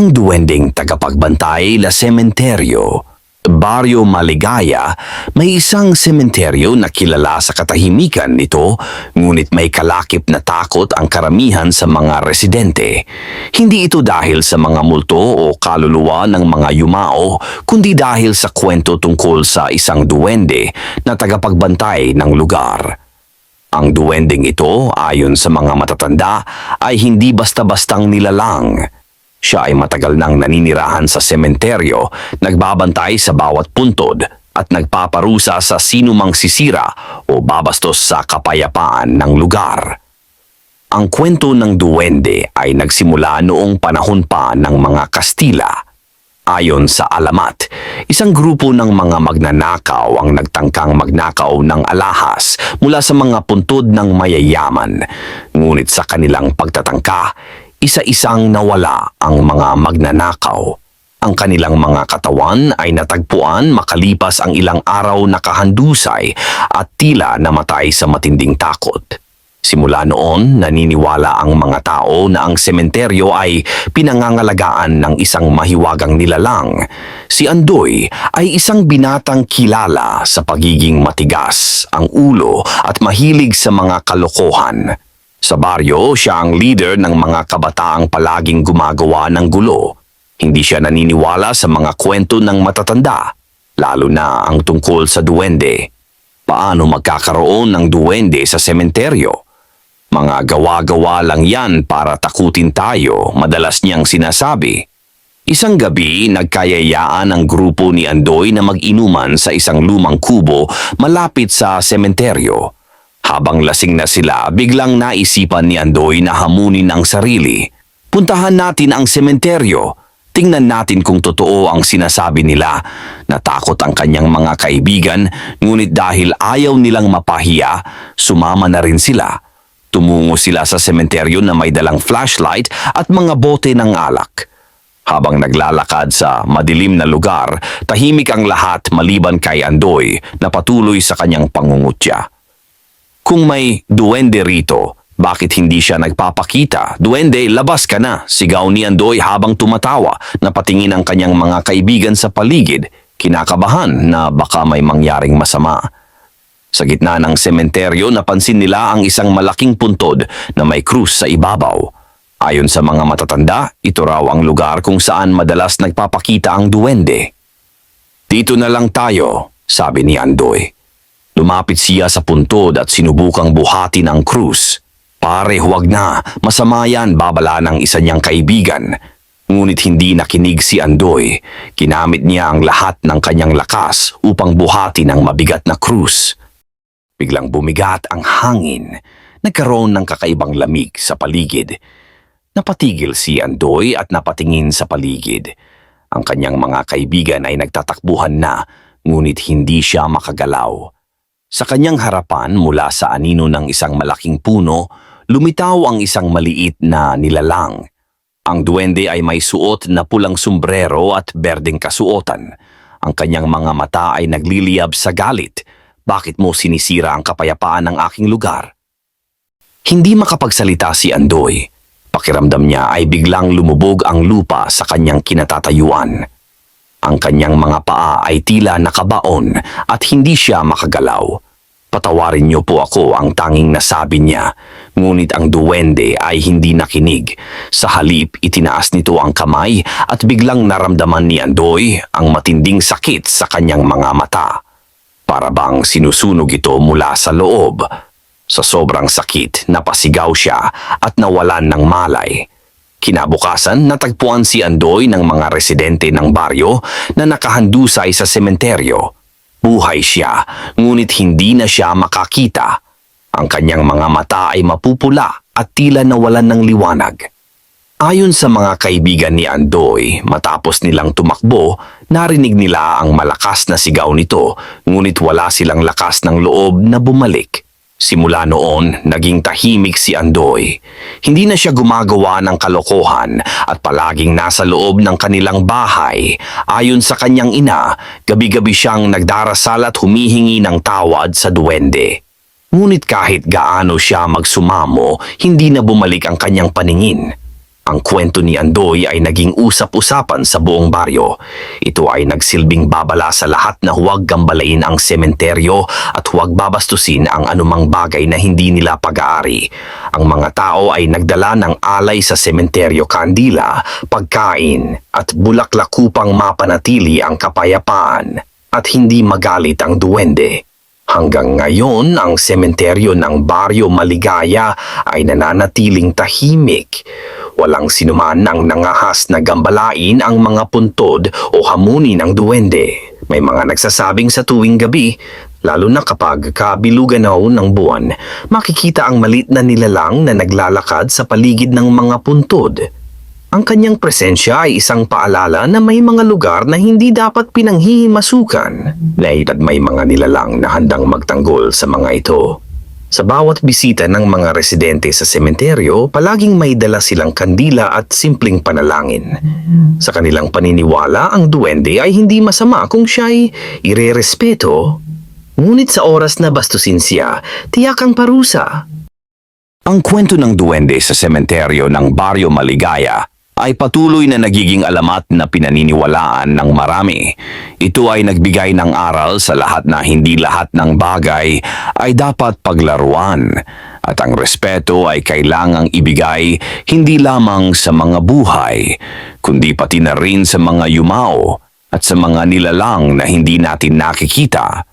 Ang duwending tagapagbantay La Cementerio, Barrio Maligaya, may isang sementeryo na kilala sa katahimikan nito, ngunit may kalakip na takot ang karamihan sa mga residente. Hindi ito dahil sa mga multo o kaluluwa ng mga yumao, kundi dahil sa kwento tungkol sa isang duwende na tagapagbantay ng lugar. Ang duwending ito, ayon sa mga matatanda, ay hindi basta-bastang nilalang. Siya ay matagal nang naninirahan sa sementeryo, nagbabantay sa bawat puntod at nagpaparusa sa sinumang sisira o babastos sa kapayapaan ng lugar. Ang kwento ng duwende ay nagsimula noong panahon pa ng mga Kastila. Ayon sa alamat, isang grupo ng mga magnanakaw ang nagtangkang magnakaw ng alahas mula sa mga puntod ng mayayaman. Ngunit sa kanilang pagtatangka, isa-isang nawala ang mga magnanakaw. Ang kanilang mga katawan ay natagpuan makalipas ang ilang araw na kahandusay at tila namatay sa matinding takot. Simula noon, naniniwala ang mga tao na ang sementeryo ay pinangangalagaan ng isang mahiwagang nilalang. Si Andoy ay isang binatang kilala sa pagiging matigas, ang ulo at mahilig sa mga kalokohan. Sa baryo, siya ang leader ng mga kabataang palaging gumagawa ng gulo. Hindi siya naniniwala sa mga kwento ng matatanda, lalo na ang tungkol sa duwende. Paano magkakaroon ng duwende sa sementeryo? Mga gawa-gawa lang yan para takutin tayo, madalas niyang sinasabi. Isang gabi, nagkayayaan ang grupo ni Andoy na mag-inuman sa isang lumang kubo malapit sa sementeryo. Habang lasing na sila, biglang naisipan ni Andoy na hamunin ang sarili. Puntahan natin ang sementeryo. Tingnan natin kung totoo ang sinasabi nila. Natakot ang kanyang mga kaibigan, ngunit dahil ayaw nilang mapahiya, sumama na rin sila. Tumungo sila sa sementeryo na may dalang flashlight at mga bote ng alak. Habang naglalakad sa madilim na lugar, tahimik ang lahat maliban kay Andoy na patuloy sa kanyang pangungutya. Kung may duwende rito, bakit hindi siya nagpapakita? Duwende, labas ka na, sigaw ni Andoy habang tumatawa na patingin ang kanyang mga kaibigan sa paligid, kinakabahan na baka may mangyaring masama. Sa gitna ng sementeryo, napansin nila ang isang malaking puntod na may krus sa ibabaw. Ayon sa mga matatanda, ito raw ang lugar kung saan madalas nagpapakita ang duwende. Dito na lang tayo, sabi ni Andoy. Lumapit siya sa puntod at sinubukang buhatin ang krus. Pare, huwag na. Masama yan, babala ng isa niyang kaibigan. Ngunit hindi nakinig si Andoy. Kinamit niya ang lahat ng kanyang lakas upang buhatin ang mabigat na krus. Biglang bumigat ang hangin. Nagkaroon ng kakaibang lamig sa paligid. Napatigil si Andoy at napatingin sa paligid. Ang kanyang mga kaibigan ay nagtatakbuhan na, ngunit hindi siya makagalaw. Sa kanyang harapan mula sa anino ng isang malaking puno, lumitaw ang isang maliit na nilalang. Ang duwende ay may suot na pulang sombrero at berdeng kasuotan. Ang kanyang mga mata ay nagliliyab sa galit. Bakit mo sinisira ang kapayapaan ng aking lugar? Hindi makapagsalita si Andoy. Pakiramdam niya ay biglang lumubog ang lupa sa kanyang kinatatayuan. Ang kanyang mga paa ay tila nakabaon at hindi siya makagalaw. Patawarin niyo po ako ang tanging nasabi niya, ngunit ang duwende ay hindi nakinig. Sa halip, itinaas nito ang kamay at biglang naramdaman ni Andoy ang matinding sakit sa kanyang mga mata. Para bang sinusunog ito mula sa loob. Sa sobrang sakit, napasigaw siya at nawalan ng malay. Kinabukasan, natagpuan si Andoy ng mga residente ng baryo na nakahandusay sa sementeryo. Buhay siya, ngunit hindi na siya makakita. Ang kanyang mga mata ay mapupula at tila nawalan ng liwanag. Ayon sa mga kaibigan ni Andoy, matapos nilang tumakbo, narinig nila ang malakas na sigaw nito, ngunit wala silang lakas ng loob na bumalik. Simula noon, naging tahimik si Andoy. Hindi na siya gumagawa ng kalokohan at palaging nasa loob ng kanilang bahay. Ayon sa kanyang ina, gabi-gabi siyang nagdarasal at humihingi ng tawad sa duwende. Ngunit kahit gaano siya magsumamo, hindi na bumalik ang kanyang paningin. Ang kwento ni Andoy ay naging usap-usapan sa buong baryo. Ito ay nagsilbing babala sa lahat na huwag gambalain ang sementeryo at huwag babastusin ang anumang bagay na hindi nila pag-aari. Ang mga tao ay nagdala ng alay sa sementeryo kandila, pagkain at bulaklak upang mapanatili ang kapayapaan at hindi magalit ang duwende. Hanggang ngayon, ang sementeryo ng Baryo Maligaya ay nananatiling tahimik. Walang sinuman ang nangahas na gambalain ang mga puntod o hamunin ng duwende. May mga nagsasabing sa tuwing gabi, lalo na kapag kabiluganaw ng buwan, makikita ang malit na nilalang na naglalakad sa paligid ng mga puntod. Ang kanyang presensya ay isang paalala na may mga lugar na hindi dapat pinanghihimasukan. Dahil may mga nilalang na handang magtanggol sa mga ito. Sa bawat bisita ng mga residente sa sementeryo, palaging may dala silang kandila at simpleng panalangin. Sa kanilang paniniwala, ang duwende ay hindi masama kung siya'y irerespeto. Ngunit sa oras na bastusin siya, tiyak ang parusa. Ang kwento ng duwende sa sementeryo ng Baryo Maligaya ay patuloy na nagiging alamat na pinaniniwalaan ng marami. Ito ay nagbigay ng aral sa lahat na hindi lahat ng bagay ay dapat paglaruan at ang respeto ay kailangang ibigay hindi lamang sa mga buhay, kundi pati na rin sa mga yumao at sa mga nilalang na hindi natin nakikita